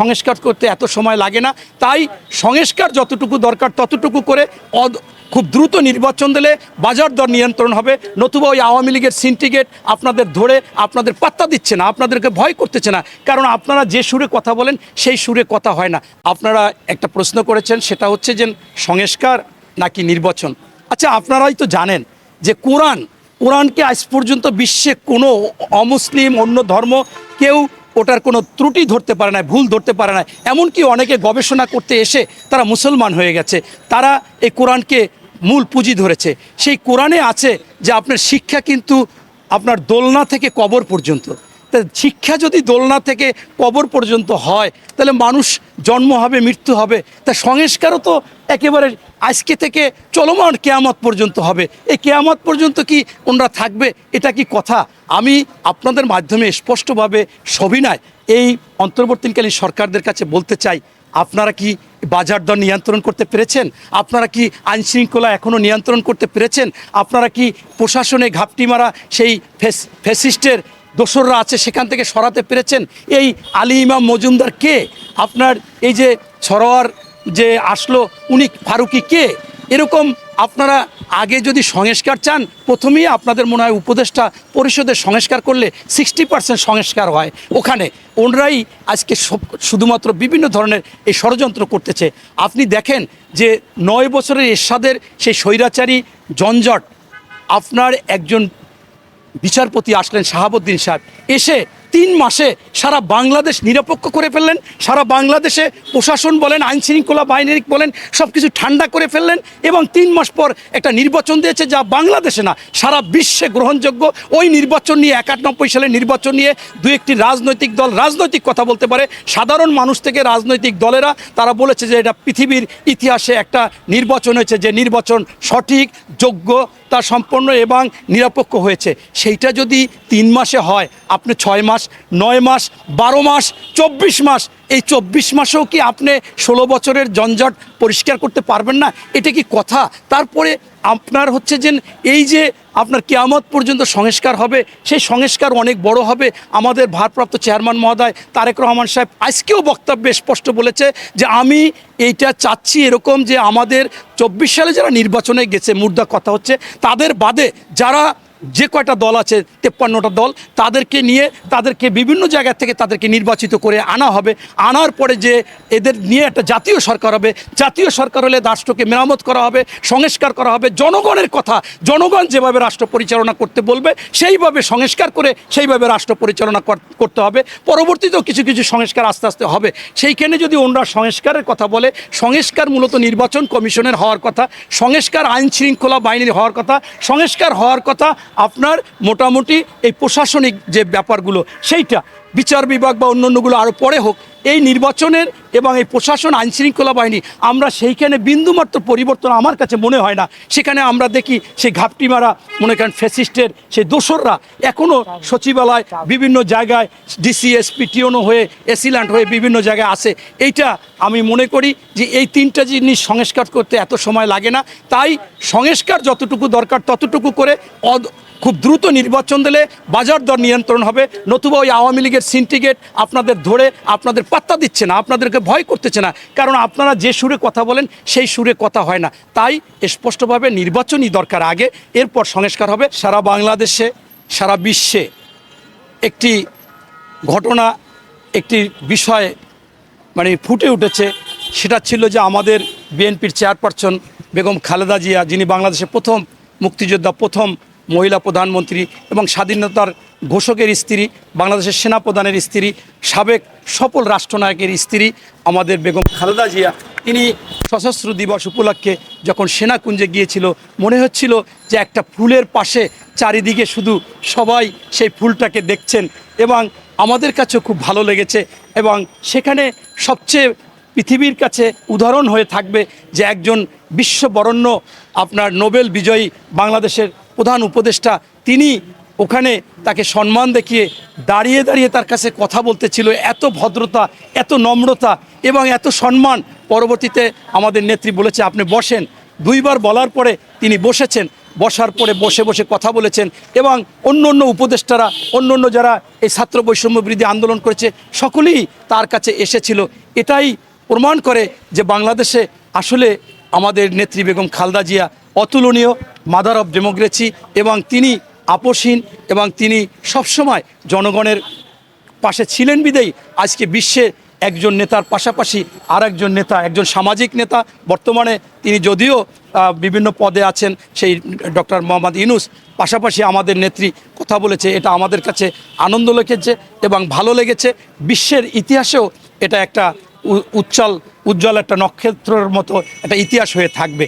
সংস্কার করতে এত সময় লাগে না। তাই সংস্কার যতটুকু দরকার ততটুকু করে খুব দ্রুত নির্বাচন দিলে বাজার দর নিয়ন্ত্রণ হবে। নতুবা ওই আওয়ামী লীগের সিন্ডিকেট আপনাদের ধরে আপনাদের পাত্তা দিচ্ছে না, আপনাদেরকে ভয় করতেছে না। কারণ আপনারা যে সুরে কথা বলেন, সেই সুরে কথা হয় না। আপনারা একটা প্রশ্ন করেছেন, সেটা হচ্ছে যে সংস্কার নাকি নির্বাচন? আচ্ছা আপনারাই তো জানেন যে কোরআন, কোরআনকে আজ পর্যন্ত বিশ্বে কোনো অমুসলিম, অন্য ধর্ম কেউ ওটার কোনো ত্রুটি ধরতে পারে না ভুল ধরতে পারে না এমনকি অনেকে গবেষণা করতে এসে তারা মুসলমান হয়ে গেছে। তারা এই কোরআনকে মূল পুঁজি ধরেছে। সেই কোরআনে আছে যে আপনার শিক্ষা কিন্তু আপনার দোলনা থেকে কবর পর্যন্ত। তা শিক্ষা যদি দোলনা থেকে কবর পর্যন্ত হয়, তাহলে মানুষ জন্ম হবে, মৃত্যু হবে, তা সংস্কারও তো একেবারে আজকে থেকে চলমান কেয়ামত পর্যন্ত হবে। এই কেয়ামত পর্যন্ত কি ওনারা থাকবে, এটা কি কথা? আমি আপনাদের মাধ্যমে স্পষ্টভাবে সবিনয় এই অন্তর্বর্তীকালীন সরকারদের কাছে বলতে চাই, আপনারা কি বাজার দর নিয়ন্ত্রণ করতে পেরেছেন? আপনারা কি আইন শৃঙ্খলা এখনও নিয়ন্ত্রণ করতে পেরেছেন? আপনারা কি প্রশাসনে ঘাপটি মারা সেই ফেস ফেসিস্টের দোসররা আছে, সেখান থেকে সরাতে পেরেছেন। এই আলী ইমাম মজুমদার কে? আপনার এই যে সরোয়ার যে আসলো, উনি ফারুকি কে? এরকম আপনারা আগে যদি সংস্কার চান, প্রথমেই আপনাদের মনে হয় উপদেষ্টা পরিষদের সংস্কার করলে সিক্সটি পার্সেন্ট সংস্কার হয় ওখানে। ওনরাই আজকে শুধুমাত্র বিভিন্ন ধরনের এই ষড়যন্ত্র করতেছে। আপনি দেখেন যে নয় বছরের এরশাদের সেই স্বৈরাচারী জঞ্জট, আপনার একজন বিচারপতি আসলেন শাহাবুদ্দিন সাহেব। এসে তিন মাসে সারা বাংলাদেশ নিরপেক্ষ করে ফেললেন, সারা বাংলাদেশে প্রশাসন বলেন আইন শৃঙ্খলা বাহিনী বলেন সব কিছু ঠান্ডা করে ফেললেন এবং তিন মাস পর একটা নির্বাচন দিয়েছে যা বাংলাদেশে না, সারা বিশ্বে গ্রহণযোগ্য। ওই নির্বাচন নিয়ে একানব্বই সালের নির্বাচন নিয়ে দু একটি রাজনৈতিক দল রাজনৈতিক কথা বলতে পারে। সাধারণ মানুষ থেকে রাজনৈতিক দলেরা, তারা বলেছে যে এটা পৃথিবীর ইতিহাসে একটা নির্বাচন হয়েছে, যে নির্বাচন সঠিক, যোগ্য, তা সম্পন্ন এবং নিরপেক্ষ হয়েছে। সেইটা যদি তিন মাসে হয়, আপনি ছয় মাস নয় মাস, বারো মাস, চব্বিশ মাস। এই চব্বিশ মাসেও কি আপনি ষোলো বছরের জঞ্জট পরিষ্কার করতে পারবেন না? এটা কি কথা? তারপরে আপনার হচ্ছে যে এই যে আপনার কেয়ামত পর্যন্ত সংস্কার হবে, সেই সংস্কার অনেক বড় হবে। আমাদের ভারপ্রাপ্ত চেয়ারম্যান মহোদয় তারেক রহমান সাহেব আজকেও বক্তব্যে স্পষ্ট বলেছে যে আমি এইটা চাচ্ছি এরকম যে আমাদের চব্বিশ সালে যারা নির্বাচনে গেছে, মুর্দা কথা হচ্ছে, তাদের বাদে যারা যে কয়টা দল আছে তেপ্পান্নটা দল, তাদেরকে নিয়ে, তাদেরকে বিভিন্ন জায়গা থেকে তাদেরকে নির্বাচিত করে আনা হবে। আনার পরে যে এদের নিয়ে একটা জাতীয় সরকার হবে, জাতীয় সরকার হলে রাষ্ট্রকে মেরামত করা হবে, সংস্কার করা হবে। জনগণের কথা, জনগণ যেভাবে রাষ্ট্র পরিচালনা করতে বলবে, সেইভাবে সংস্কার করে সেইভাবে রাষ্ট্র পরিচালনা কর- করতে হবে। পরবর্তীতেও কিছু কিছু সংস্কার আস্তে আস্তে হবে। সেইখানে যদি ওনরা সংস্কারের কথা বলে, সংস্কার মূলত নির্বাচন কমিশনের হওয়ার কথা, সংস্কার আইন শৃঙ্খলা বাহিনীর হওয়ার কথা, সংস্কার হওয়ার কথা আপনার মোটামুটি এই প্রশাসনিক যে ব্যাপারগুলো, সেইটা বিচার বিভাগ বা অন্যান্যগুলো আরও পরে হোক, এই নির্বাচনের এবং এই প্রশাসন আইন শৃঙ্খলা বাহিনী, আমরা সেইখানে বিন্দুমাত্র পরিবর্তন আমার কাছে মনে হয় না। সেখানে আমরা দেখি সেই ঘাপটি মারা মনে করেন ফ্যাসিস্টের সেই দোসররা এখনও সচিবালয়, বিভিন্ন জায়গায় ডিসিএসপি টিওনো হয়ে, এসিল্যান্ড হয়ে বিভিন্ন জায়গায় আসে এইটা আমি মনে করি যে এই তিনটা জিনিস সংস্কার করতে এত সময় লাগে না। তাই সংস্কার যতটুকু দরকার ততটুকু করে অদ- খুব দ্রুত নির্বাচন দিলে বাজার দর নিয়ন্ত্রণ হবে। নতুবা ওই আওয়ামী লীগের সিন্ডিকেট আপনাদের ধরে, আপনাদের পাত্তা দিচ্ছে না। আপনাদেরকে ভয় করতেছে না। কারণ আপনারা যে সুরে কথা বলেন, সেই সুরে কথা হয় না। তাই স্পষ্টভাবে নির্বাচনই দরকার আগে। এরপর সংস্কার হবে। সারা বাংলাদেশে, সারা বিশ্বে একটি ঘটনা, একটি বিষয় মানে ফুটে উঠেছে। সেটা ছিল যে আমাদের বিএনপির চেয়ারপারসন বেগম খালেদা জিয়া, যিনি বাংলাদেশের প্রথম মুক্তিযোদ্ধা, প্রথম মহিলা প্রধানমন্ত্রী এবং স্বাধীনতার ঘোষকের স্ত্রী, বাংলাদেশের সেনাপ্রধানের স্ত্রী, সাবেক সফল রাষ্ট্রনায়কের স্ত্রী আমাদের বেগম খালেদা জিয়া। তিনি সশস্ত্র দিবস উপলক্ষে যখন সেনাকুঞ্জে গিয়েছিল, মনে হচ্ছিল যে একটা ফুলের পাশে চারিদিকে শুধু সবাই সেই ফুলটাকে দেখছেন এবং আমাদের কাছেও খুব ভালো লেগেছে এবং সেখানে সবচেয়ে পৃথিবীর কাছে উদাহরণ হয়ে থাকবে যে একজন বিশ্ববরণ্য, আপনার নোবেল বিজয়ী বাংলাদেশের প্রধান উপদেষ্টা, তিনি ওখানে তাকে সম্মান দেখিয়ে দাঁড়িয়ে দাঁড়িয়ে তার কাছে কথা বলতে ছিল। এত ভদ্রতা, এত নম্রতা এবং এত সম্মান পরবর্তীতে আমাদের নেত্রী বলেছে, আপনি বসেন। দুইবার বলার পরে তিনি বসেছেন। বসার পরে বসে বসে কথা বলেছেন এবং অন্য অন্য উপদেষ্টারা, অন্য অন্য যারা এই ছাত্র বৈষম্য বিরোধী আন্দোলন করেছে, সকলেই তার কাছে এসেছিল। এটাই প্রমাণ করে যে বাংলাদেশে আসলে আমাদের নেত্রী বেগম খালদা জিয়া অতুলনীয়, মাদার অফ ডেমোক্রেসি এবং তিনি আপোষহীন এবং তিনি সবসময় জনগণের পাশে ছিলেন বিদেই আজকে বিশ্বে একজন নেতার পাশাপাশি আর একজন নেতা, একজন সামাজিক নেতা বর্তমানে তিনি যদিও বিভিন্ন পদে আছেন, সেই ডক্টর মোহাম্মদ ইনুস পাশাপাশি আমাদের নেত্রী কথা বলেছে, এটা আমাদের কাছে আনন্দ লেগেছে এবং ভালো লেগেছে। বিশ্বের ইতিহাসেও এটা একটা উজ্জ্বল উজ্জ্বল একটা নক্ষত্রের মতো একটা ইতিহাস হয়ে থাকবে।